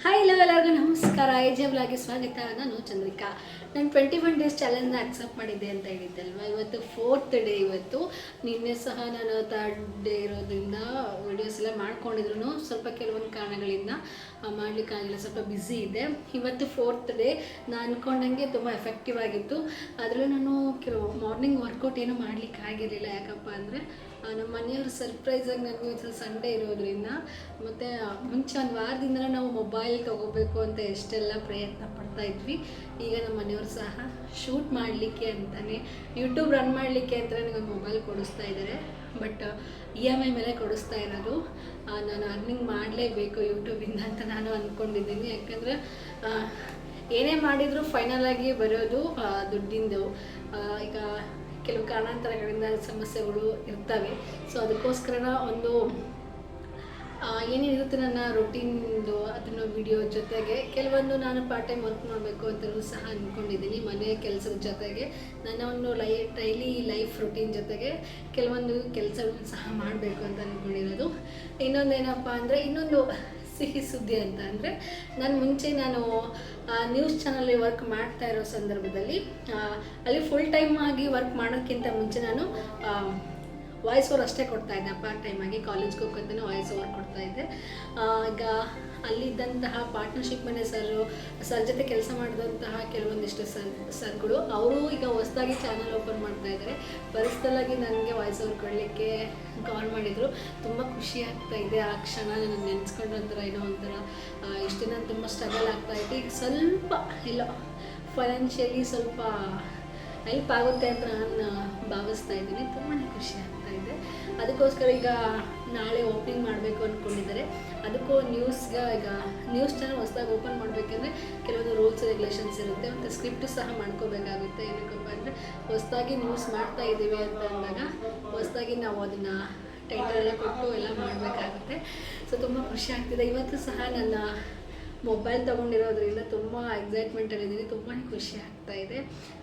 Hi hello ಎಲ್ಲರಿಗೂ ನಮಸ್ಕಾರ. I J ಬ್ಲಾಗ್ಗೆ ಸ್ವಾಗತ. ನಾನು ಚಂದ್ರಿಕಾ. ನಾನು ಟ್ವೆಂಟಿ ಒನ್ ಡೇಸ್ ಚಾಲೆಂಜ್ನ ಅಕ್ಸೆಪ್ಟ್ ಮಾಡಿದ್ದೆ ಅಂತ ಹೇಳಿದ್ದಲ್ವ? ಇವತ್ತು ಫೋರ್ತ್ ಡೇ ಇವತ್ತು. ನಿನ್ನೆ ಸಹ ನಾನು ಥರ್ಡ್ ಡೇ ಇರೋದ್ರಿಂದ ವಿಡಿಯೋಸ್ ಎಲ್ಲ ಮಾಡ್ಕೊಂಡಿದ್ರು ಸ್ವಲ್ಪ ಕೆಲವೊಂದು ಕಾರಣಗಳಿಂದ ಮಾಡಲಿಕ್ಕಾಗಿಲ್ಲ. ಸ್ವಲ್ಪ ಬ್ಯುಸಿ ಇದೆ ಇವತ್ತು ಫೋರ್ತ್ ಡೇ ನಾನು ಅಂದ್ಕೊಂಡಂಗೆ ತುಂಬ ಎಫೆಕ್ಟಿವ್ ಆಗಿತ್ತು. ಅದರಲ್ಲೂ ನಾನು ಕೆಲವು ಮಾರ್ನಿಂಗ್ ವರ್ಕೌಟ್ ಏನೂ ಮಾಡ್ಲಿಕ್ಕೆ ಆಗಿರಲಿಲ್ಲ ಯಾಕಪ್ಪ ಅಂದರೆ ನಮ್ಮ ಮನೆಯವರು ಸರ್ಪ್ರೈಸಾಗಿ ನನಗೆ ಒಂದು ಸಂಡೇ ಇರೋದ್ರಿಂದ ಮತ್ತು ಮುಂಚೆ ಒಂದು ವಾರದಿಂದ ನಾವು ಮೊಬೈಲ್ ತಗೋಬೇಕು ಅಂತ ಎಷ್ಟೆಲ್ಲ ಪ್ರಯತ್ನ ಪಡ್ತಾ ಇದ್ವಿ. ಈಗ ನಮ್ಮ ಮನೆಯವರು ಸಹ ಶೂಟ್ ಮಾಡಲಿಕ್ಕೆ ಅಂತಲೇ ಯೂಟ್ಯೂಬ್ ರನ್ ಮಾಡಲಿಕ್ಕೆ ಅಂತ ನನಗೆ ಒಂದು ಮೊಬೈಲ್ ಕೊಡಿಸ್ತಾ ಇದ್ದಾರೆ ಬಟ್ ಇ ಎಂ ಐ ಮೇಲೆ ಕೊಡಿಸ್ತಾ ಇರೋದು. ನಾನು ಅರ್ನಿಂಗ್ ಮಾಡಲೇಬೇಕು ಯೂಟ್ಯೂಬಿಂದ ಅಂತ ನಾನು ಅಂದ್ಕೊಂಡಿದ್ದೀನಿ ಯಾಕಂದರೆ ಏನೇ ಮಾಡಿದರೂ ಫೈನಲ್ ಆಗಿ ಬರೋದು ದುಡ್ಡಿಂದು. ಈಗ ಕೆಲವು ಕಾರಣಾಂತರಗಳಿಂದ ಸಮಸ್ಯೆಗಳು ಇರ್ತವೆ. ಸೊ ಅದಕ್ಕೋಸ್ಕರ ಒಂದು ಏನೇನಿರುತ್ತೆ ನನ್ನ ರೊಟೀನ್ದು ಅದನ್ನು ವಿಡಿಯೋ ಜೊತೆಗೆ, ಕೆಲವೊಂದು ನಾನು ಪಾರ್ಟ್ ಟೈಮ್ ವರ್ಕ್ ಮಾಡಬೇಕು ಅಂತಲೂ ಸಹ ಅಂದ್ಕೊಂಡಿದ್ದೀನಿ ಮನೆಯ ಕೆಲಸದ ಜೊತೆಗೆ. ನನ್ನ ಒಂದು ಲೈ ಡೈಲಿ ಲೈಫ್ ರೊಟೀನ್ ಜೊತೆಗೆ ಕೆಲವೊಂದು ಕೆಲಸಗಳನ್ನು ಸಹ ಮಾಡಬೇಕು ಅಂತ ಅಂದ್ಕೊಂಡಿರೋದು ಇನ್ನೊಂದೇನಪ್ಪ ಅಂದರೆ ಇನ್ನೊಂದು ಸಿಹಿ ಸುದ್ದಿ ಅಂತ ಅಂದರೆ ನಾನು ಮುಂಚೆ ನಾನು ನ್ಯೂಸ್ ಚಾನಲ್ ವರ್ಕ್ ಮಾಡ್ತಾ ಇರೋ ಸಂದರ್ಭದಲ್ಲಿ ಅಲ್ಲಿ ಫುಲ್ ಟೈಮ್ ಆಗಿ ವರ್ಕ್ ಮಾಡೋಕ್ಕಿಂತ ಮುಂಚೆ ನಾನು ವಾಯ್ಸ್ ಓವರ್ ಅಷ್ಟೇ ಕೊಡ್ತಾ ಇದ್ದೆ. ಪಾರ್ಟ್ ಆಗಿ ಕಾಲೇಜ್ಗೆ ಹೋಗ್ಕೊಂತಾನೆ ವಾಯ್ಸ್ ಓವರ್ ಕೊಡ್ತಾ ಇದ್ದೆ. ಈಗ ಅಲ್ಲಿದ್ದಂತಹ ಪಾರ್ಟ್ನರ್ಶಿಪ್ ಮನೆ ಸರ್ ಸರ್ ಜೊತೆ ಕೆಲಸ ಮಾಡಿದಂತಹ ಕೆಲವೊಂದಿಷ್ಟು ಸರ್ ಸರ್ಗಳು ಅವರು ಈಗ ಹೊಸದಾಗಿ ಚಾನಲ್ ಓಪನ್ ಮಾಡ್ತಾ ಇದ್ದಾರೆ ಪರ್ಸ್ನಲಾಗಿ ನನಗೆ ವಾಯ್ಸ್ ಓವರ್ ಕೊಡಲಿಕ್ಕೆ ಕಾಲ್ ಮಾಡಿದರು. ತುಂಬ ಖುಷಿ ಆಗ್ತಾ ಇದೆ. ಆ ಕ್ಷಣ ನಾನು ನೆನೆಸ್ಕೊಂಡ್ರ ಒಂಥರ ಏನೋ ಒಂಥರ ಇಷ್ಟು ದಿನ ತುಂಬ ಸ್ಟ್ರಗಲ್ ಆಗ್ತಾ ಇತ್ತು. ಈಗ ಸ್ವಲ್ಪ, ಇಲ್ಲ ಫೈನಾನ್ಷಿಯಲಿ ಸ್ವಲ್ಪ ಹೆಲ್ಪ್ ಆಗುತ್ತೆ ಅಂತ ನಾನು ಭಾವಿಸ್ತಾ ಇದ್ದೀನಿ. ತುಂಬಾ ಖುಷಿ ಆಗ್ತಾ ಇದೆ. ಅದಕ್ಕೋಸ್ಕರ ಈಗ ನಾಳೆ ಓಪನಿಂಗ್ ಮಾಡಬೇಕು ಅಂದ್ಕೊಂಡಿದ್ದಾರೆ ಅದಕ್ಕೂ ನ್ಯೂಸ್ಗೆ ಈಗ ನ್ಯೂಸ್ ಚಾನಲ್ ಹೊಸದಾಗಿ ಓಪನ್ ಮಾಡಬೇಕಂದ್ರೆ ಕೆಲವೊಂದು ರೂಲ್ಸ್ ರೆಗ್ಯುಲೇಷನ್ಸ್ ಇರುತ್ತೆ. ಮತ್ತು ಸ್ಕ್ರಿಪ್ಟ್ ಸಹ ಮಾಡ್ಕೋಬೇಕಾಗುತ್ತೆ. ಏನಕ್ಕಪ್ಪ ಅಂದರೆ, ಹೊಸದಾಗಿ ನ್ಯೂಸ್ ಮಾಡ್ತಾ ಇದ್ದೀವಿ ಅಂತ ಅಂದಾಗ ಹೊಸದಾಗಿ ನಾವು ಅದನ್ನು ಟೈಟಲ್ ಎಲ್ಲ ಕೊಟ್ಟು ಎಲ್ಲ ಮಾಡಬೇಕಾಗುತ್ತೆ. ಸೊ ತುಂಬ ಖುಷಿ ಆಗ್ತಿದೆ. ಇವತ್ತು ಸಹ ನನ್ನ ಮೊಬೈಲ್ ತೊಗೊಂಡಿರೋದ್ರಿಂದ ತುಂಬ ಎಕ್ಸೈಟ್ಮೆಂಟಲ್ಲಿದ್ದೀನಿ ತುಂಬಾ ಖುಷಿ ಆಗ್ತಾ ಇದೆ.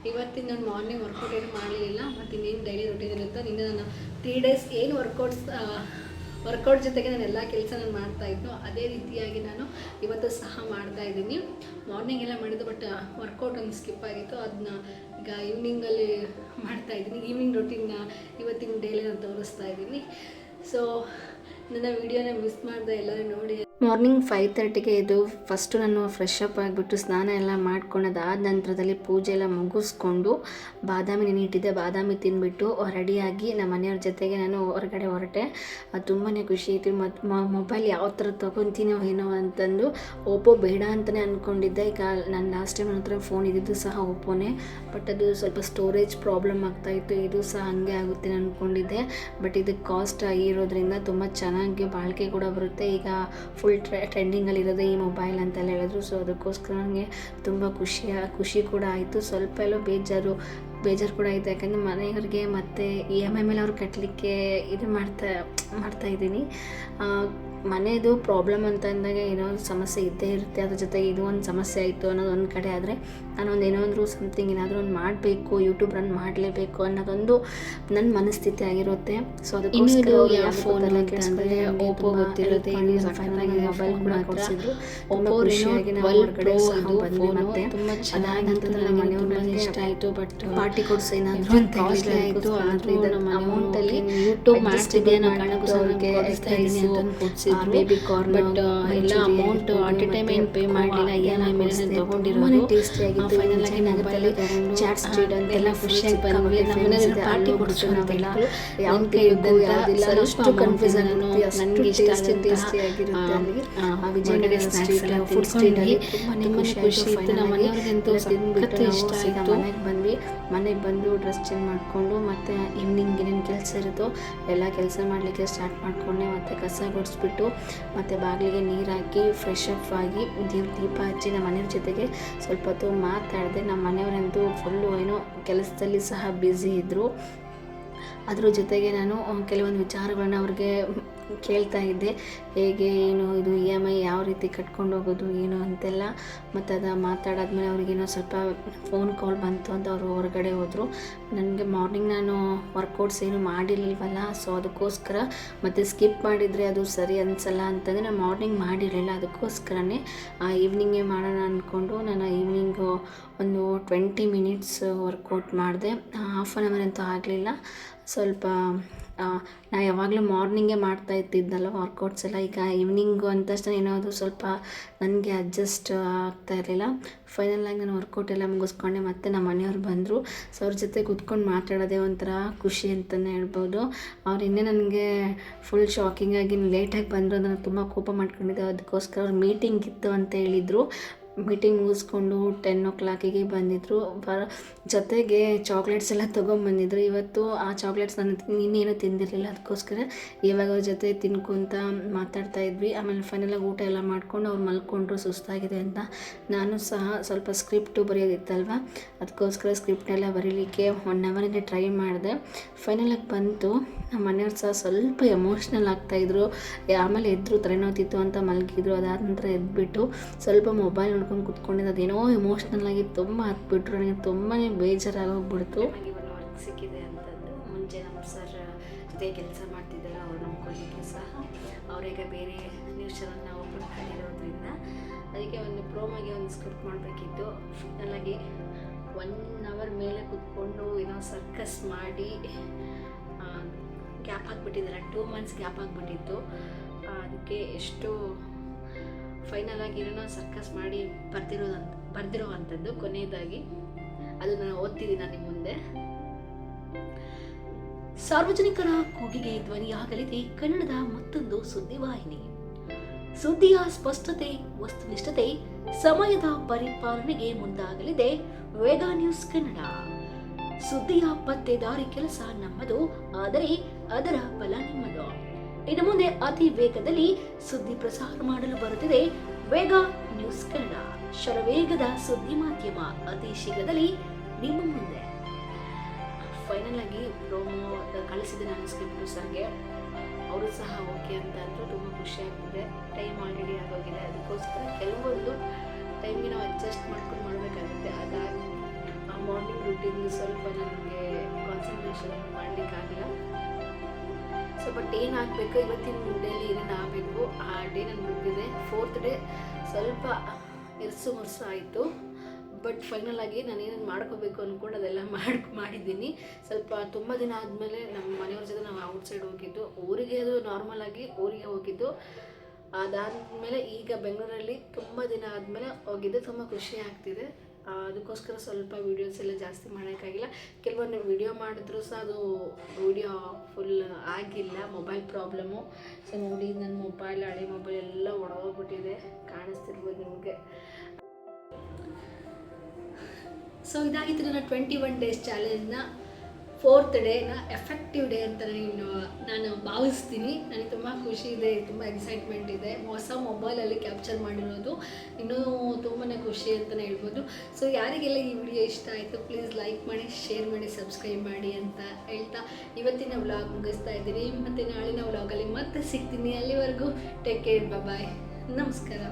ಇವತ್ತಿನ ನಾನು ಮಾರ್ನಿಂಗ್ ವರ್ಕೌಟ್ ಏನು ಮಾಡಲಿಲ್ಲ, ಮತ್ತು ಇನ್ನೇನು ಡೈಲಿ ರೊಟೀನ್ ಇರುತ್ತೋ ನಿನ್ನೆ ನಾನು ತ್ರೀ ಡೇಸ್ ಏನು ವರ್ಕೌಟ್ಸ್ ವರ್ಕೌಟ್ ಜೊತೆಗೆ ನಾನು ಎಲ್ಲ ಕೆಲಸ ನಾನು ಮಾಡ್ತಾ ಇದ್ದು ಅದೇ ರೀತಿಯಾಗಿ ನಾನು ಇವತ್ತು ಸಹ ಮಾಡ್ತಾ ಇದ್ದೀನಿ. ಮಾರ್ನಿಂಗ್ ಎಲ್ಲ ಮಾಡಿದ್ದು ಬಟ್ ವರ್ಕೌಟ್ ಒಂದು ಸ್ಕಿಪ್ ಆಗಿತ್ತು. ಅದನ್ನ ಈಗ ಈವ್ನಿಂಗಲ್ಲಿ ಮಾಡ್ತಾ ಇದ್ದೀನಿ. ಈವ್ನಿಂಗ್ ರೊಟೀನ್ನ ಇವತ್ತಿನ ಡೈಲಿ ನಾನು ತೋರಿಸ್ತಾ ಇದ್ದೀನಿ. ಸೊ ನನ್ನ ವಿಡಿಯೋನ ಮಿಸ್ ಮಾಡಿದೆ ಎಲ್ಲರೂ ನೋಡಿ ಮಾರ್ನಿಂಗ್ ಫೈವ್ ತರ್ಟಿಗೆ ಇದು ಫಸ್ಟು ನಾನು ಫ್ರೆಶ್ ಅಪ್ ಆಗಿಬಿಟ್ಟು ಸ್ನಾನ ಎಲ್ಲ ಮಾಡ್ಕೊಂಡು ಆದ ನಂತರದಲ್ಲಿ ಪೂಜೆ ಎಲ್ಲ ಮುಗಿಸ್ಕೊಂಡು ಬಾದಾಮಿ ನೆನಿಟ್ಟಿದ್ದೆ ಬಾದಾಮಿ ತಿಂದ್ಬಿಟ್ಟು ರೆಡಿಯಾಗಿ ನಮ್ಮ ಮನೆಯವ್ರ ಜೊತೆಗೆ ನಾನು ಹೊರಗಡೆ ಹೊರಟೆ. ಅದು ತುಂಬಾ ಖುಷಿ ಐತಿ ಮತ್ತು ಮೊಬೈಲ್ ಯಾವ ಥರ ತೊಗೊತೀನೋ ಏನೋ ಅಂತಂದು ಓಪೋ ಬೇಡ ಅಂತಲೇ ಅಂದ್ಕೊಂಡಿದ್ದೆ ಈಗ ನಾನು ಲಾಸ್ಟ್ ಟೈಮ್ ನನ್ನ ಹತ್ರ ಫೋನ್ ಇದ್ದಿದ್ದು ಸಹ ಓಪೋನೇ ಬಟ್ ಅದು ಸ್ವಲ್ಪ ಸ್ಟೋರೇಜ್ ಪ್ರಾಬ್ಲಮ್ ಆಗ್ತಾಯಿತ್ತು ಇದು ಸಹ ಹಾಗೆ ಆಗುತ್ತೆ ಅಂದ್ಕೊಂಡಿದ್ದೆ ಬಟ್ ಇದಕ್ಕೆ ಕಾಸ್ಟ್ ಆಗಿರೋದ್ರಿಂದ ತುಂಬ ಚೆನ್ನಾಗಿ ಬಾಳಿಕೆ ಕೂಡ ಬರುತ್ತೆ. ಈಗ ಫುಲ್ ಟ್ರೆ ಟ್ರೆಂಡಿಂಗಲ್ಲಿರೋದೇ ಈ ಮೊಬೈಲ್ ಅಂತೆಲ್ಲ ಹೇಳಿದ್ರು. ಸೊ ಅದಕ್ಕೋಸ್ಕರ ನನಗೆ ತುಂಬ ಖುಷಿಯ ಖುಷಿ ಕೂಡ ಆಯಿತು. ಸ್ವಲ್ಪ ಎಲ್ಲೋ ಬೇಜಾರು ಬೇಜಾರು ಕೂಡ ಆಯಿತು. ಯಾಕಂದರೆ ಮನೆಯವ್ರಿಗೆ ಮತ್ತು ಇ ಎಂ ಐ ಮೇಲೆ ಅವ್ರು ಕಟ್ಟಲಿಕ್ಕೆ ಇದು ಮಾಡ್ತಾ ಮಾಡ್ತಾ ಇದ್ದೀನಿ. ಮನೆಯದು ಪ್ರಾಬ್ಲಮ್ ಅಂತ ಅಂದಾಗ ಏನೋ ಒಂದು ಸಮಸ್ಯೆ ಇದ್ದೇ ಇರುತ್ತೆ ಅದ್ರ ಜೊತೆಗೆ ಇದು ಒಂದು ಸಮಸ್ಯೆ ಆಯಿತು ಅನ್ನೋದು ಒಂದು ಕಡೆ ಆದರೆ ನಾನೊಂದು ಏನೋ ಒಂದು ಸಮಥಿಂಗ್ ಏನಾದರೂ ಒಂದು ಮಾಡಬೇಕು ಯೂಟ್ಯೂಬ್ ರನ್ ಮಾಡಲೇಬೇಕು ಅನ್ನೋದೊಂದು ನನ್ನ ಮನಸ್ಥಿತಿ ಆಗಿರುತ್ತೆ. ಸೊ ಅದಕ್ಕೋಸ್ಕರ ಅವ್ರು ಯಾವ ಫೋನ್ ಅಂತಂದರೆ ಓಪೋ ಗೊತ್ತಿರುತ್ತೆ ಮೊಬೈಲ್ ಕೂಡ ಕೊಡಿಸಿದ್ರು. ಓಪೋ ಖುಷಿಯಾಗಿ ನಾವು ಹೊರಗಡೆ ಸಹ ಬಂದ್ವಿ ಮತ್ತೆ ತುಂಬ ಚೆನ್ನಾಗಿ ಅಂತಂದ್ರೆ ನಮ್ಮ ಮನೆಯವ್ರಿಗೆ ಇಷ್ಟ ಆಯಿತು ಬಟ್ ಪಾರ್ಟಿ ಕೊಡ್ಸಿ ಏನಾದರೂ ಅಂತ ಕಾಸ್ಟ್ಲಿ ಆಯಿತು. ಆದರೂ ನಮ್ಮ ಅಮೌಂಟಲ್ಲಿ ಯೂಟ್ಯೂಬ್ ಮಾಡ್ತಿದ್ದೆ ಅವ್ರಿಗೆ ಕಾರಣಕ್ಕೂ ಅವ್ರಿಗೆ ಬೇಬಿ ಕಾರ್ನ್ ಬಟ್ ಎಲ್ಲ ಅಮೌಂಟ್ ಅಟ್ ಎ ಟೈಮ್ ಏನು ಪೇ ಮಾಡಲಿಲ್ಲ. ಐ ಮೇಲೆ ನಾನು ತೊಗೊಂಡಿರೋದು. ಟೇಸ್ಟಿಯಾಗಿತ್ತು ಫೈನಲ್ ಆಗಿ ನಗರದಲ್ಲಿ ಚಾಟ್ ಸ್ಟ್ರೀಟ್ ಅಂತೆಲ್ಲ ಖುಷಿಯಾಗಿ ಬಂದ್ವಿ ನಮ್ಮ ಮನೆಯಲ್ಲಿ ಪಾರ್ಟಿ ಕೊಡಿಸು ಅಂತೆಲ್ಲ ಯಾವ ಕೈ ಯಾವುದಿಲ್ಲ ಅಷ್ಟು ಕನ್ಫ್ಯೂಸ್ ಆಗುತ್ತೆ. ನನಗೆ ಇಷ್ಟ ಟೇಸ್ಟಿಯಾಗಿರುತ್ತೆ ಅಲ್ಲಿ. ಆ ವಿಜಯನಗರ ಸ್ಟ್ರೀಟ್ ಫುಡ್ ಸ್ಟ್ರೀಟಲ್ಲಿ ತುಂಬಾ ಖುಷಿ ಇತ್ತು ನಮ್ಮ ಮನೆಯವ್ರಿಗಂತೂ ಸಖತ್ ಇಷ್ಟ ಆಯಿತು. ಮನೆಗೆ ಬಂದ್ವಿ. ಮನೆಗೆ ಬಂದು ಡ್ರೆಸ್ ಚೇಂಜ್ ಮಾಡಿಕೊಂಡು ಮತ್ತೆ ಈವ್ನಿಂಗ್ ಏನೇನು ಕೆಲಸ ಇರುತ್ತೋ ಎಲ್ಲ ಕೆಲಸ ಮಾಡಲಿಕ್ಕೆ ಸ್ಟಾರ್ಟ್ ಮಾಡಿಕೊಂಡೆ ಮತ್ತೆ ಕಸ ಗುಡಿಸ್ಬಿಟ್ಟು ಮತ್ತು ಬಾಗಿಲಿಗೆ ನೀರು ಹಾಕಿ ಫ್ರೆಶ್ ಅಪ್ ಆಗಿ ದೀಪ ದೀಪ ಹಚ್ಚಿ ನಮ್ಮ ಮನೆಯವ್ರ ಜೊತೆಗೆ ಸ್ವಲ್ಪ ಹೊತ್ತು ಮಾತಾಡಿದೆ. ನಮ್ಮ ಮನೆಯವರಂತೂ ಫುಲ್ಲು ಏನೋ ಕೆಲಸದಲ್ಲಿ ಸಹ ಬ್ಯುಸಿ ಇದ್ದರು ಅದ್ರ ಜೊತೆಗೆ ನಾನು ಕೆಲವೊಂದು ವಿಚಾರಗಳನ್ನ ಅವ್ರಿಗೆ ಕೇಳ್ತಾ ಇದ್ದೆ, ಹೇಗೆ, ಏನು, ಇದು ಇ ಎಂ ಐ ಯಾವ ರೀತಿ ಕಟ್ಕೊಂಡು ಹೋಗೋದು, ಏನು ಅಂತೆಲ್ಲ. ಮತ್ತು ಅದು ಮಾತಾಡಾದ್ಮೇಲೆ ಅವ್ರಿಗೇನೋ ಸ್ವಲ್ಪ ಫೋನ್ ಕಾಲ್ ಬಂತು ಅಂತ ಅವರು ಹೊರಗಡೆ ಹೋದರು. ನನಗೆ ಮಾರ್ನಿಂಗ್ ನಾನು ವರ್ಕೌಟ್ಸ್ ಏನು ಮಾಡಿರಲಿಲ್ವಲ್ಲ ಸೊ ಅದಕ್ಕೋಸ್ಕರ ಮತ್ತು ಸ್ಕಿಪ್ ಮಾಡಿದರೆ ಅದು ಸರಿ ಅನಿಸಲ್ಲ ಅಂತಂದರೆ ನಾನು ಮಾರ್ನಿಂಗ್ ಮಾಡಿರಲಿಲ್ಲ. ಅದಕ್ಕೋಸ್ಕರನೇ ಈವ್ನಿಂಗೇ ಮಾಡೋಣ ಅಂದ್ಕೊಂಡು ನಾನು ಈವ್ನಿಂಗು ಒಂದು ಟ್ವೆಂಟಿ ಮಿನಿಟ್ಸ್ ವರ್ಕೌಟ್ ಮಾಡಿದೆ. ಹಾಫ್ ಆನ್ ಅವರ್ ಅಂತೂ ಆಗಲಿಲ್ಲ. ಸ್ವಲ್ಪ ನಾ ಯಾವಾಗಲೂ ಮಾರ್ನಿಂಗೇ ಮಾಡ್ತಾ ಇರ್ತಿದ್ದಲ್ಲ ವರ್ಕೌಟ್ಸ್ ಎಲ್ಲ, ಈಗ ಈವ್ನಿಂಗು ಅಂದ ತಕ್ಷಣ ಏನೋ ಅದು ಸ್ವಲ್ಪ ನನಗೆ ಅಡ್ಜಸ್ಟ್ ಆಗ್ತಾ ಇರಲಿಲ್ಲ. ಫೈನಲಾಗಿ ನಾನು ವರ್ಕೌಟ್ ಎಲ್ಲ ಮುಗಿಸ್ಕೊಂಡೆ, ಮತ್ತೆ ನಮ್ಮ ಮನೆಯವ್ರು ಬಂದರು. ಸೊ ಅವ್ರ ಜೊತೆ ಕೂತ್ಕೊಂಡು ಮಾತಾಡೋದೇ ಒಂಥರ ಖುಷಿ ಅಂತಲೇ ಹೇಳ್ಬೋದು. ಅವ್ರು ಇನ್ನೇ ನನಗೆ ಫುಲ್ ಶಾಕಿಂಗಾಗಿ ಲೇಟಾಗಿ ಬಂದರು ನಾನು ತುಂಬ ಕೋಪ ಮಾಡ್ಕೊಂಡಿದ್ದೆ. ಅದಕ್ಕೋಸ್ಕರ ಅವ್ರ ಮೀಟಿಂಗ್ ಇತ್ತು ಅಂತ ಹೇಳಿದರು. ಮೀಟಿಂಗ್ ಮುಗಿಸ್ಕೊಂಡು ಟೆನ್ ಓ ಕ್ಲಾಕಿಗೆ ಬಂದಿದ್ದರು ಬರ ಜೊತೆಗೆ ಚಾಕ್ಲೇಟ್ಸ್ ಎಲ್ಲ ತೊಗೊಂಬಂದಿದ್ರು. ಇವತ್ತು ಆ ಚಾಕ್ಲೇಟ್ಸ್ ನಾನು ಇನ್ನೇನು ತಿಂದಿರಲಿಲ್ಲ. ಅದಕ್ಕೋಸ್ಕರ ಇವಾಗ ಅವ್ರ ಜೊತೆ ತಿನ್ಕೊತ ಮಾತಾಡ್ತಾ ಇದ್ವಿ. ಆಮೇಲೆ ಫೈನಲಾಗಿ ಊಟ ಎಲ್ಲ ಮಾಡ್ಕೊಂಡು ಅವ್ರು ಮಲ್ಕೊಂಡ್ರು, ಸುಸ್ತಾಗಿದೆ ಅಂತ. ನಾನು ಸಹ ಸ್ವಲ್ಪ ಸ್ಕ್ರಿಪ್ಟು ಬರೆಯೋದಿತ್ತಲ್ವ? ಅದಕ್ಕೋಸ್ಕರ ಸ್ಕ್ರಿಪ್ಟೆಲ್ಲ ಬರೀಲಿಕ್ಕೆ ಒನ್ ಅವರಿಗೆ ಟ್ರೈ ಮಾಡಿದೆ. ಫೈನಲಾಗಿ ಬಂತು. ನಮ್ಮ ಮನೆಯವ್ರು ಸಹ ಸ್ವಲ್ಪ ಎಮೋಷ್ನಲ್ ಆಗ್ತಾಯಿದ್ರು ಆಮೇಲೆ ಎದ್ರು ತಲೆನೋತಿತ್ತು ಅಂತ ಮಲಗಿದ್ರು. ಅದಾದ ನಂತರ ಎದ್ಬಿಟ್ಟು ಸ್ವಲ್ಪ ಮೊಬೈಲ್ ನೋಡ್ಕೊಂಡು ಕುತ್ಕೊಂಡಿದ್ದು ಅದೇನೋ ಎಮೋಷ್ನಲ್ ಆಗಿ ತುಂಬ ಹತ್ಬಿಟ್ರು ನನಗೆ ತುಂಬಾ ಬೇಜಾರಾಗೋಗ್ಬಿಡ್ತು ನನಗೆ ಒಂದು ವರ್ಕ್ ಸಿಕ್ಕಿದೆ ಅಂತಂದು ಮುಂಚೆ ನಮ್ಮ ಸರ್ ಜೊತೆ ಕೆಲಸ ಮಾಡ್ತಿದ್ದಾರೆ ಅವ್ರು ಕೊಲ್ಲಿಗೆ ಸಹ ಅವರೀಗ ಬೇರೆ ನ್ಯೂಸ್ ಚಾನಲ್ನ ಓಪನ್ ಮಾಡಿರೋದ್ರಿಂದ ಅದಕ್ಕೆ ಒಂದು ಪ್ರೋಮಾಗಿ ಒಂದು ಸ್ಕ್ರಿಪ್ಟ್ ಮಾಡಬೇಕಿತ್ತು. ಫೈನಲಾಗಿ ಒನ್ ಅವರ್ ಮೇಲೆ ಕುತ್ಕೊಂಡು ಏನೋ ಸರ್ಕಸ್ ಮಾಡಿ ಗ್ಯಾಪ್ ಹಾಕ್ಬಿಟ್ಟಿದ್ದಾರೆ ಟೂ ಮಂತ್ಸ್ ಗ್ಯಾಪ್ ಆಗಿಬಿಟ್ಟಿತ್ತು. ಅದಕ್ಕೆ ಎಷ್ಟು ಫೈನಲ್ ಆಗಿ ಏನೋ ಸರ್ಕಸ್ ಮಾಡಿ ಬರ್ತಿರೋದಂತ, ಬರ್ದಿರೋವಂಥದ್ದು ಕೊನೆಯದಾಗಿ ಅದು ನಾನು ಓದ್ತಿದ್ದೀನಿ ನಾನು ನಿಮ್ಮ ಮುಂದೆ. ಸಾರ್ವಜನಿಕರ ಕೂಗಿಗೆ ಧ್ವನಿಯಾಗಲಿದೆ ಕನ್ನಡದ ಮತ್ತೊಂದು ಸುದ್ದಿವಾಹಿನಿ ಸುದ್ದಿಯ ಸ್ಪಷ್ಟತೆ, ವಸ್ತುನಿಷ್ಠತೆ, ಸಮಯದ ಪರಿಪಾಲನೆಗೆ ಮುಂದಾಗಲಿದೆ ವೇಗ ನ್ಯೂಸ್ ಕನ್ನಡ. ಸುದ್ದಿಯ ಪತ್ತೆದಾರಿ ಕೆಲಸ ನಮ್ಮದು, ಆದರೆ ಅದರ ಫಲ ನಿಮ್ಮದು. ಇನ್ನು ಮುಂದೆ ಅತಿ ವೇಗದಲ್ಲಿ ಸುದ್ದಿ ಪ್ರಸಾರ ಮಾಡಲು ಬರುತ್ತಿದೆ ವೇಗ ನ್ಯೂಸ್ ಕನ್ನಡ. ಶರವೇಗದ ಸುದ್ದಿ ಮಾಧ್ಯಮ ಅತಿ ಶೀಘ್ರದಲ್ಲಿ ನಿಮ್ಮ ಮುಂದೆ. ಫೈನಲ್ ಆಗಿ ಪ್ರೋಮೋ ಕಳಿಸಿದೆ ನಾನು ಸ್ಕ್ರಿಪ್ಟ್ ಸರ್ಗೆ. ಅವರು ಸಹ ಓಕೆ ಅಂತ ಅಂದರು, ತುಂಬ ಖುಷಿ ಆಗ್ತಿದೆ. ಟೈಮ್ ಆಲ್ರೆಡಿ ಆಗೋಗಿದೆ. ಅದಕ್ಕೋಸ್ಕರ ಕೆಲವೊಂದು ಟೈಮ್ಗೆ ನಾವು ಅಡ್ಜಸ್ಟ್ ಮಾಡ್ಕೊಂಡು ಮಾಡಬೇಕಾಗುತ್ತೆ. ಅದಾಗಿ, ಆ ಮಾರ್ನಿಂಗ್ ರುಟೀನ್ ಸ್ವಲ್ಪ ನನಗೆ ಕಾನ್ಸಂಟ್ರೇಷನ್ ಮಾಡಲಿಕ್ಕಾಗಿಲ್ಲ ಸೊ ಬಟ್ ಹಾಕ್ಬೇಕು ಇವತ್ತಿನ ಡೇಲಿ ಏನೇನು ಆಗಬೇಕು ಆ ಡೇ ನಾನು ಮುಗಿದಿದೆ. ಫೋರ್ತ್ ಡೇ ಸ್ವಲ್ಪ ಇರ್ಸು ಮುರ್ಸು ಆಯಿತು. ಬಟ್ ಫೈನಲ್ ಆಗಿ ನಾನು ಏನೇನು ಮಾಡ್ಕೋಬೇಕು ಅಂದ್ಕೊಂಡು ಅದೆಲ್ಲ ಮಾಡಿ, ಮಾಡಿದ್ದೀನಿ. ಸ್ವಲ್ಪ ತುಂಬ ದಿನ ಆದಮೇಲೆ ನಮ್ಮ ಮನೆಯವ್ರ ಜೊತೆ ನಾವು ಔಟ್ಸೈಡ್ ಹೋಗಿದ್ದು. ಊರಿಗೆ ಅದು ನಾರ್ಮಲ್ ಆಗಿ ಊರಿಗೆ ಹೋಗಿದ್ದು. ಅದಾದಮೇಲೆ ಈಗ ಬೆಂಗಳೂರಲ್ಲಿ ತುಂಬ ದಿನ ಆದಮೇಲೆ ಹೋಗಿದ್ದು. ತುಂಬ ಖುಷಿ ಆಗ್ತಿದೆ. ಅದಕ್ಕೋಸ್ಕರ ಸ್ವಲ್ಪ ವೀಡಿಯೋಸ್ ಎಲ್ಲ ಜಾಸ್ತಿ ಮಾಡೋಕ್ಕಾಗಿಲ್ಲ. ಕೆಲವೊಂದು ವಿಡಿಯೋ ಮಾಡಿದ್ರು ಸಹ ಅದು ವಿಡಿಯೋ ಫುಲ್ ಆಗಿಲ್ಲ ಮೊಬೈಲ್ ಪ್ರಾಬ್ಲಮ್ಮು ಸೊ ನೋಡಿ ನನ್ನ ಮೊಬೈಲ್ ಹಳೆ ಮೊಬೈಲ್ ಎಲ್ಲ ಒಣಗೋಗ್ಬಿಟ್ಟಿದೆ, ಕಾಣಿಸ್ತಿರ್ಬೋದು ನಿಮಗೆ. ಸೊ ಇದಾಗಿತ್ತು ನನ್ನ ಟ್ವೆಂಟಿ ಒನ್ ಡೇಸ್ ಚಾಲೆಂಜ್ನ ಫೋರ್ತ್ ಡೇನ ಎಫೆಕ್ಟಿವ್ ಡೇ ಅಂತ ನಾನು ನಾನು ಭಾವಿಸ್ತೀನಿ. ನನಗೆ ತುಂಬ ಖುಷಿ ಇದೆ, ತುಂಬ ಎಕ್ಸೈಟ್ಮೆಂಟ್ ಇದೆ. ಹೊಸ ಮೊಬೈಲಲ್ಲಿ ಕ್ಯಾಪ್ಚರ್ ಮಾಡಿರೋದು ಇನ್ನೂ ತುಂಬಾ ಖುಷಿ ಅಂತಲೇ ಹೇಳ್ಬೋದು. ಸೊ ಯಾರಿಗೆಲ್ಲ ಈ ವಿಡಿಯೋ ಇಷ್ಟ ಆಯಿತು ಪ್ಲೀಸ್ ಲೈಕ್ ಮಾಡಿ ಶೇರ್ ಮಾಡಿ ಸಬ್ಸ್ಕ್ರೈಬ್ ಮಾಡಿ ಅಂತ ಹೇಳ್ತಾ ಇವತ್ತಿನ ವ್ಲಾಗ್ ಮುಗಿಸ್ತಾ ಇದ್ದೀನಿ. ಮತ್ತು ನಾಳಿನ ವ್ಲಾಗಲ್ಲಿ ಮತ್ತೆ ಸಿಗ್ತೀನಿ ಅಲ್ಲಿವರೆಗೂ. ಟೇಕ್ ಕೇರ್ ಬಾಯ್ ನಮಸ್ಕಾರ.